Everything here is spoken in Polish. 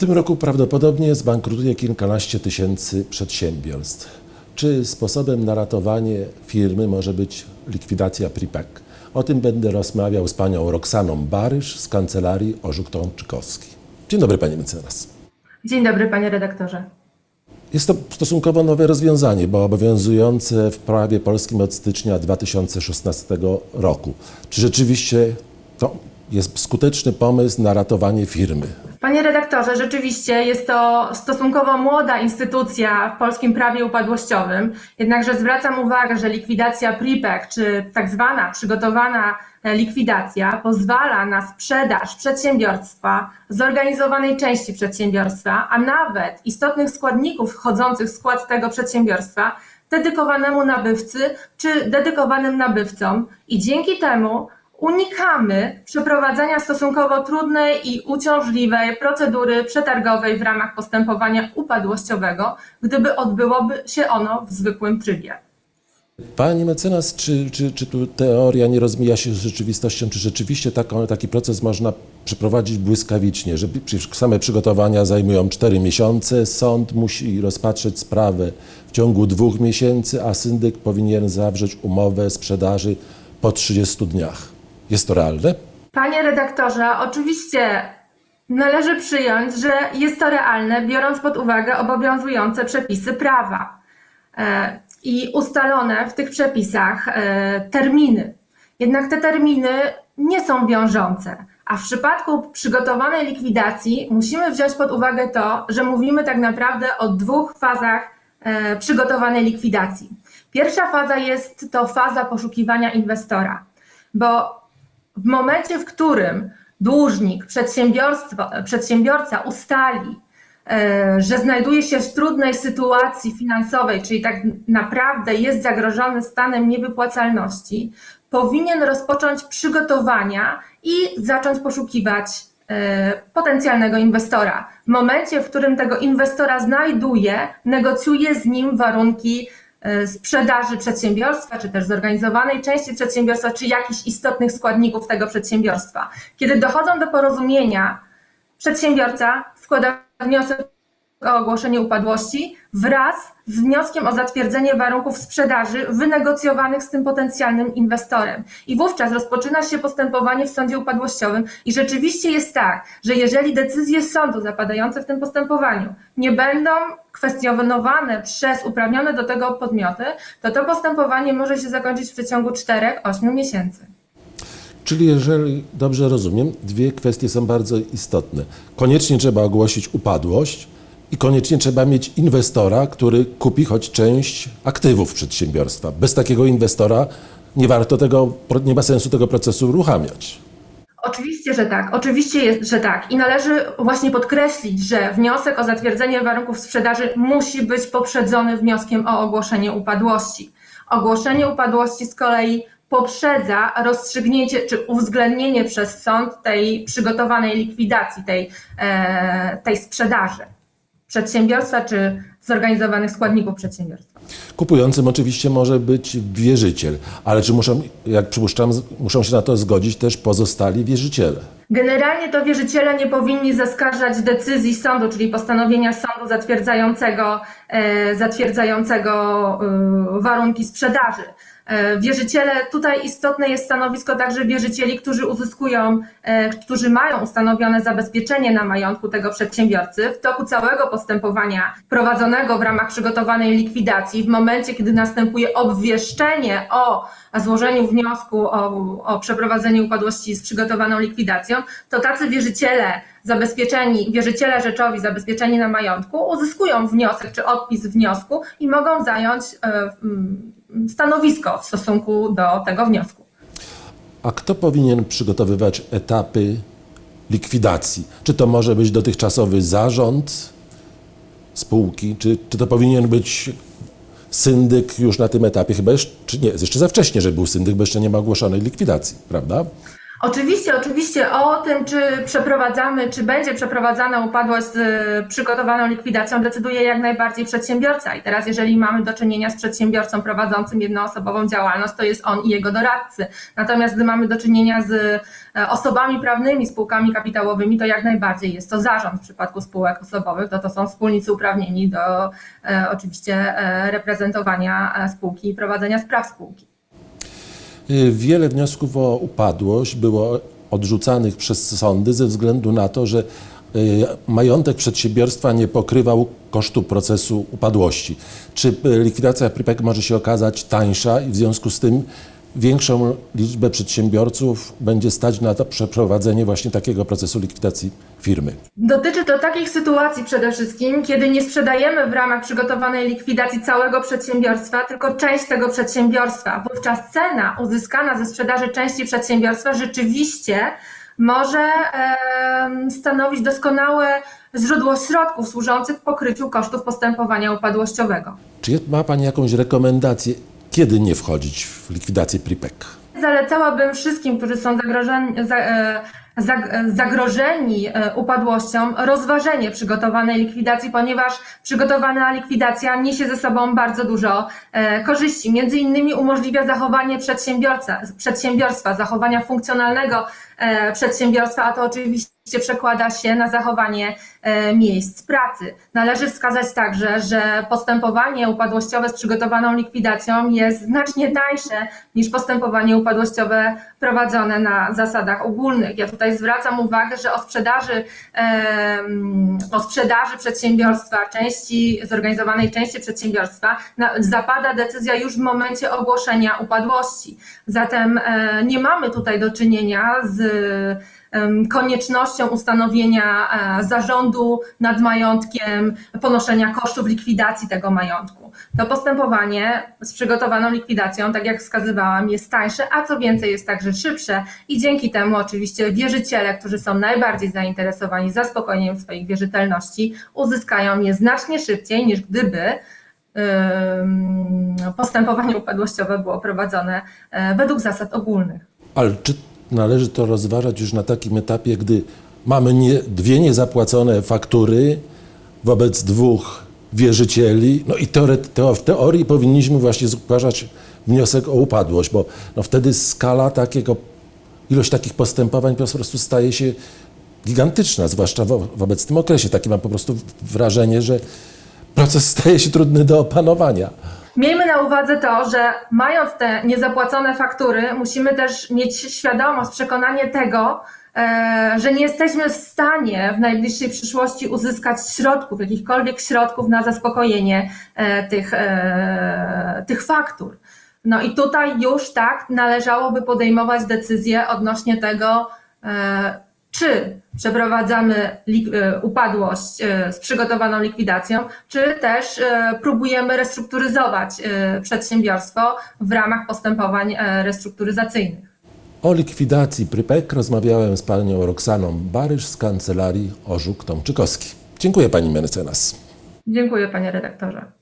tym roku prawdopodobnie zbankrutuje kilkanaście tysięcy przedsiębiorstw. Czy sposobem na ratowanie firmy może być likwidacja PRIPEC? O tym będę rozmawiał z panią Roxaną Barysz z kancelarii Orzuk-Tomczykowski. Dzień dobry panie mecenas. Dzień dobry, panie redaktorze. Jest to stosunkowo nowe rozwiązanie, bo obowiązujące w prawie polskim od stycznia 2016 roku. Czy rzeczywiście to jest skuteczny pomysł na ratowanie firmy? Panie redaktorze, rzeczywiście jest to stosunkowo młoda instytucja w polskim prawie upadłościowym, jednakże zwracam uwagę, że likwidacja PRIPEC, czy tak zwana przygotowana e, likwidacja, pozwala na sprzedaż przedsiębiorstwa, zorganizowanej części przedsiębiorstwa, a nawet istotnych składników wchodzących w skład tego przedsiębiorstwa dedykowanemu nabywcy czy dedykowanym nabywcom. I dzięki temu unikamy przeprowadzenia stosunkowo trudnej i uciążliwej procedury przetargowej w ramach postępowania upadłościowego, gdyby odbyłoby się ono w zwykłym trybie. Pani mecenas, czy, czy, czy tu teoria nie rozmija się z rzeczywistością? Czy rzeczywiście taką, taki proces można przeprowadzić błyskawicznie, że same przygotowania zajmują 4 miesiące, sąd musi rozpatrzeć sprawę w ciągu dwóch miesięcy, a syndyk powinien zawrzeć umowę sprzedaży po 30 dniach. Jest to realne? Panie redaktorze, oczywiście należy przyjąć, że jest to realne, biorąc pod uwagę obowiązujące przepisy prawa e, i ustalone w tych przepisach e, terminy. Jednak te terminy nie są wiążące. A w przypadku przygotowanej likwidacji musimy wziąć pod uwagę to, że mówimy tak naprawdę o dwóch fazach e, przygotowanej likwidacji. Pierwsza faza jest to faza poszukiwania inwestora, bo w momencie, w którym dłużnik, przedsiębiorca ustali, e, że znajduje się w trudnej sytuacji finansowej, czyli tak naprawdę jest zagrożony stanem niewypłacalności, powinien rozpocząć przygotowania i zacząć poszukiwać e, potencjalnego inwestora. W momencie, w którym tego inwestora znajduje, negocjuje z nim warunki sprzedaży przedsiębiorstwa, czy też zorganizowanej części przedsiębiorstwa, czy jakichś istotnych składników tego przedsiębiorstwa. Kiedy dochodzą do porozumienia, przedsiębiorca składa wniosek o ogłoszenie upadłości wraz z wnioskiem o zatwierdzenie warunków sprzedaży wynegocjowanych z tym potencjalnym inwestorem. I wówczas rozpoczyna się postępowanie w sądzie upadłościowym i rzeczywiście jest tak, że jeżeli decyzje sądu zapadające w tym postępowaniu nie będą kwestionowane przez uprawnione do tego podmioty, to to postępowanie może się zakończyć w przeciągu 4-8 miesięcy. Czyli jeżeli dobrze rozumiem, dwie kwestie są bardzo istotne. Koniecznie trzeba ogłosić upadłość i koniecznie trzeba mieć inwestora, który kupi choć część aktywów przedsiębiorstwa. Bez takiego inwestora nie warto tego, nie ma sensu tego procesu uruchamiać. Oczywiście, że tak. Oczywiście, jest, że tak. I należy właśnie podkreślić, że wniosek o zatwierdzenie warunków sprzedaży musi być poprzedzony wnioskiem o ogłoszenie upadłości. Ogłoszenie upadłości z kolei poprzedza rozstrzygnięcie czy uwzględnienie przez sąd tej przygotowanej likwidacji, tej, e, tej sprzedaży przedsiębiorstwa czy zorganizowanych składników przedsiębiorstwa. Kupującym oczywiście może być wierzyciel, ale czy muszą, jak przypuszczam, muszą się na to zgodzić też pozostali wierzyciele? Generalnie to wierzyciele nie powinni zaskarżać decyzji sądu, czyli postanowienia sądu zatwierdzającego, e, zatwierdzającego e, warunki sprzedaży. E, Wierzyciele, tutaj istotne jest stanowisko także wierzycieli, którzy uzyskują, e, którzy mają ustanowione zabezpieczenie na majątku tego przedsiębiorcy w toku całego postępowania prowadzonego w ramach przygotowanej likwidacji, w momencie, kiedy następuje obwieszczenie o złożeniu wniosku o, o przeprowadzenie upadłości z przygotowaną likwidacją, to tacy wierzyciele zabezpieczeni, wierzyciele rzeczowi zabezpieczeni na majątku uzyskują wniosek czy odpis wniosku i mogą zająć e, mm, stanowisko w stosunku do tego wniosku. A kto powinien przygotowywać etapy likwidacji? Czy to może być dotychczasowy zarząd spółki, czy, czy to powinien być syndyk już na tym etapie? Chyba jeszcze, czy nie, jest jeszcze za wcześnie, żeby był syndyk, bo jeszcze nie ma ogłoszonej likwidacji, prawda? Oczywiście, oczywiście o tym, czy przeprowadzamy, czy będzie przeprowadzana upadłość z y, przygotowaną likwidacją, decyduje jak najbardziej przedsiębiorca. I teraz, jeżeli mamy do czynienia z przedsiębiorcą prowadzącym jednoosobową działalność, to jest on i jego doradcy. Natomiast gdy mamy do czynienia z e, osobami prawnymi, spółkami kapitałowymi, to jak najbardziej jest to zarząd w przypadku spółek osobowych, to to są wspólnicy uprawnieni do e, oczywiście e, reprezentowania spółki i prowadzenia spraw spółki. Y, Wiele wniosków o upadłość było odrzucanych przez sądy ze względu na to, że y, majątek przedsiębiorstwa nie pokrywał kosztu procesu upadłości. Czy y, likwidacja PRIPEK może się okazać tańsza i w związku z tym większą liczbę przedsiębiorców będzie stać na przeprowadzenie właśnie takiego procesu likwidacji firmy? Dotyczy to takich sytuacji przede wszystkim, kiedy nie sprzedajemy w ramach przygotowanej likwidacji całego przedsiębiorstwa, tylko część tego przedsiębiorstwa. Wówczas cena uzyskana ze sprzedaży części przedsiębiorstwa rzeczywiście może stanowić doskonałe źródło środków służących pokryciu kosztów postępowania upadłościowego. Czy ma Pani jakąś rekomendację, kiedy nie wchodzić w likwidację PRIPEK? Zalecałabym wszystkim, którzy są zagrożeni, za, e, e, zagrożeni e, upadłością, rozważenie przygotowanej likwidacji, ponieważ przygotowana likwidacja niesie ze sobą bardzo dużo korzyści. Między innymi umożliwia zachowanie przedsiębiorstwa, zachowania funkcjonalnego przedsiębiorstwa, a to oczywiście przekłada się na zachowanie e, miejsc pracy. Należy wskazać także, że postępowanie upadłościowe z przygotowaną likwidacją jest znacznie tańsze niż postępowanie upadłościowe prowadzone na zasadach ogólnych. Ja tutaj zwracam uwagę, że o sprzedaży, em, o sprzedaży przedsiębiorstwa, części, zorganizowanej części przedsiębiorstwa na, zapada decyzja już w momencie ogłoszenia upadłości. Zatem e, nie mamy tutaj do czynienia z koniecznością ustanowienia e, zarządu nad majątkiem, ponoszenia kosztów likwidacji tego majątku. To postępowanie z przygotowaną likwidacją, tak jak wskazywałam, jest tańsze, a co więcej jest także szybsze i dzięki temu oczywiście wierzyciele, którzy są najbardziej zainteresowani zaspokojeniem swoich wierzytelności, uzyskają je znacznie szybciej niż gdyby postępowanie upadłościowe było prowadzone e, według zasad ogólnych. Ale czy należy to rozważać już na takim etapie, gdy mamy nie, dwie niezapłacone faktury wobec dwóch wierzycieli? No i teore, teo, w teorii powinniśmy właśnie zgłaszać wniosek o upadłość, bo no wtedy skala takiego, ilość takich postępowań po prostu staje się gigantyczna, zwłaszcza wo, w obecnym okresie. Takie mam po prostu wrażenie, że proces staje się trudny do opanowania. Miejmy na uwadze to, że mając te niezapłacone faktury, musimy też mieć świadomość, przekonanie tego, e, że nie jesteśmy w stanie w najbliższej przyszłości uzyskać środków, jakichkolwiek środków na zaspokojenie e, tych, e, tych faktur. No i tutaj już tak należałoby podejmować decyzję odnośnie tego, czy przeprowadzamy e, upadłość e, z przygotowaną likwidacją, czy też e, próbujemy restrukturyzować przedsiębiorstwo w ramach postępowań restrukturyzacyjnych. O likwidacji Prypek rozmawiałem z panią Roxaną Barysz z kancelarii Orzuk Tomczykowski. Dziękuję pani mecenas. Dziękuję panie redaktorze.